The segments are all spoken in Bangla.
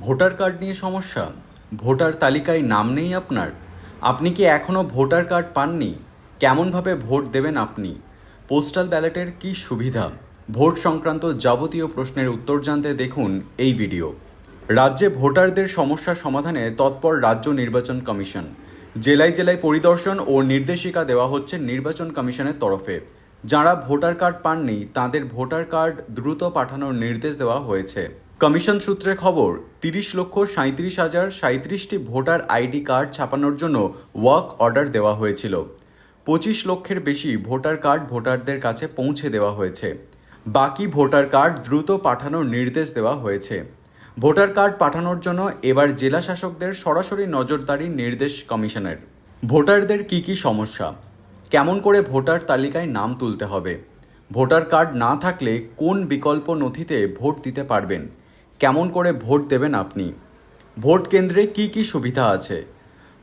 ভোটার কার্ড নিয়ে সমস্যা? ভোটার তালিকায় নাম নেই আপনার? আপনি কি এখনও ভোটার কার্ড পাননি? কেমনভাবে ভোট দেবেন আপনি? পোস্টাল ব্যালটের কী সুবিধা? ভোট সংক্রান্ত যাবতীয় প্রশ্নের উত্তর জানতে দেখুন এই ভিডিও। রাজ্যে ভোটারদের সমস্যা সমাধানে তৎপর রাজ্য নির্বাচন কমিশন। জেলায় জেলায় পরিদর্শন ও নির্দেশিকা দেওয়া হচ্ছে নির্বাচন কমিশনের তরফে। যারা ভোটার কার্ড পাননি, তাদের ভোটার কার্ড দ্রুত পাঠানোর নির্দেশ দেওয়া হয়েছে। কমিশন সূত্রে খবর, তিরিশ লক্ষ সাঁত্রিশ হাজার সাঁত্রিশটি ভোটার আইডি কার্ড ছাপানোর জন্য ওয়ার্ক অর্ডার দেওয়া হয়েছিল। পঁচিশ লক্ষের বেশি ভোটার কার্ড ভোটারদের কাছে পৌঁছে দেওয়া হয়েছে। বাকি ভোটার কার্ড দ্রুত পাঠানোর নির্দেশ দেওয়া হয়েছে। ভোটার কার্ড পাঠানোর জন্য এবার জেলা শাসকদের সরাসরি নজরদারির নির্দেশ কমিশনের। ভোটারদের কি কি সমস্যা? কেমন করে ভোটার তালিকায় নাম তুলতে হবে? ভোটার কার্ড না থাকলে কোন বিকল্প নথিতে ভোট দিতে পারবেন? কেমন করে ভোট দেবেন আপনি? ভোট কেন্দ্রে কি কি সুবিধা আছে?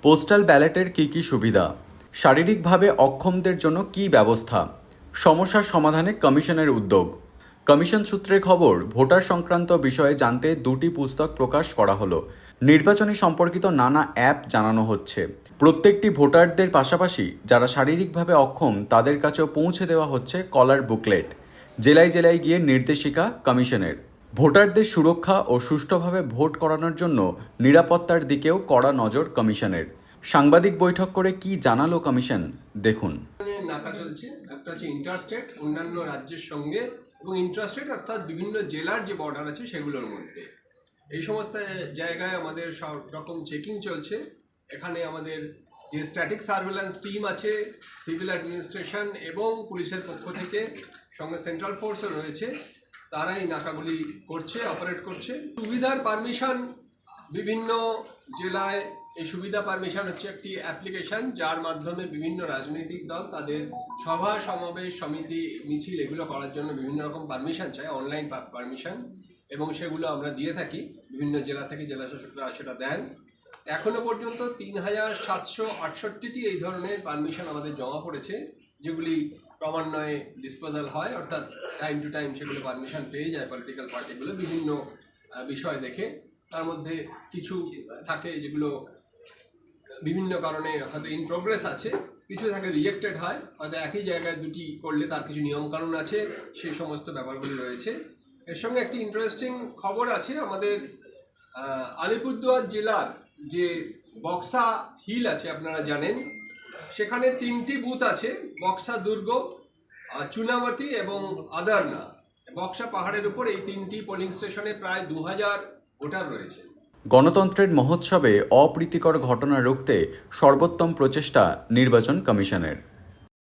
পোস্টাল ব্যালটের কি কি সুবিধা? শারীরিকভাবে অক্ষমদের জন্য কি ব্যবস্থা? সমস্যার সমাধানে কমিশনের উদ্যোগ। কমিশন সূত্রে খবর, ভোটার সংক্রান্ত বিষয়ে জানতে দুটি পুস্তক প্রকাশ করা হলো। নির্বাচনী সম্পর্কিত নানা অ্যাপ জানানো হচ্ছে। প্রত্যেকটি ভোটারদের পাশাপাশি যারা শারীরিকভাবে অক্ষম, তাদের কাছেও পৌঁছে দেওয়া হচ্ছে কলার বুকলেট। জেলায় জেলায় গিয়ে নির্দেশিকা কমিশনের। ভোটারদের সুরক্ষা ও সুষ্ঠুভাবে ভোট করানোর জন্য নিরাপত্তার দিকেও কড়া নজর কমিশনের। সাংবাদিক বৈঠক করে কি জানালো কমিশন, দেখুন। নাকা চলছে, একটা হচ্ছে ইন্টারস্টেট অন্যান্য রাজ্যের সঙ্গে, এবং ইন্টারস্টেট অর্থাৎ বিভিন্ন জেলার যে বর্ডার আছে সেগুলোর মধ্যে। এই সমস্ত জায়গায় আমাদের সব রকম চেকিং চলছে। এখানে আমাদের যে স্ট্যাটিক সার্ভেলেন্স টিম আছে সিভিল অ্যাডমিনিস্ট্রেশন এবং পুলিশের পক্ষ থেকে, সঙ্গে সেন্ট্রাল ফোর্সও রয়েছে। তারাই নাকাগুলি করছে অপারেট করছে। সুবিধার পারমিশন বিভিন্ন জেলায় এই সুবিধা পারমিশন হচ্ছে একটি অ্যাপ্লিকেশন যার মাধ্যমে বিভিন্ন রাজনৈতিক দল তাদের সভা, সমাবেশ, সমিতি, মিছিল এগুলো করার জন্য বিভিন্ন রকম পারমিশন চায় অনলাইন পারমিশন এবং সেগুলো আমরা দিয়ে থাকি। বিভিন্ন জেলা থেকে জেলা শাসকরা সেটা দেন। এখনও পর্যন্ত তিন হাজার সাতশো আটষট্টিটি এই ধরনের পারমিশন আমাদের জমা পড়েছে। যেগুলি ক্রমান্বয়ে ডিসপোজাল হয়, অর্থাৎ টাইম টু টাইম সেগুলো পারমিশন পেয়ে যায় পলিটিক্যাল পার্টিগুলো বিভিন্ন বিষয় দেখে। তার মধ্যে কিছু থাকে যেগুলো বিভিন্ন কারণে হয়তো ইন প্রোগ্রেস আছে, কিছু থাকে রিজেক্টেড হয়, হয়তো একই জায়গায় দুটি করলে তার কিছু নিয়মকানুন আছে, সেই সমস্ত ব্যাপারগুলি রয়েছে। এর সঙ্গে একটি ইন্টারেস্টিং খবর আছে আমাদের আলিপুরদুয়ার জেলার যে বক্সা হিল আছে, আপনারা জানেন সেখানে তিনটি বুথ আছে বক্সা দুর্গ আহ, এবং আদারনা। বক্সা পাহাড়ের উপর এই তিনটি পোলিং স্টেশনে প্রায় দু হাজার ভোটার রয়েছে। গণতন্ত্রের মহোৎসবে অপ্রীতিকর ঘটনা রুখতে সর্বোত্তম প্রচেষ্টা নির্বাচন কমিশনের।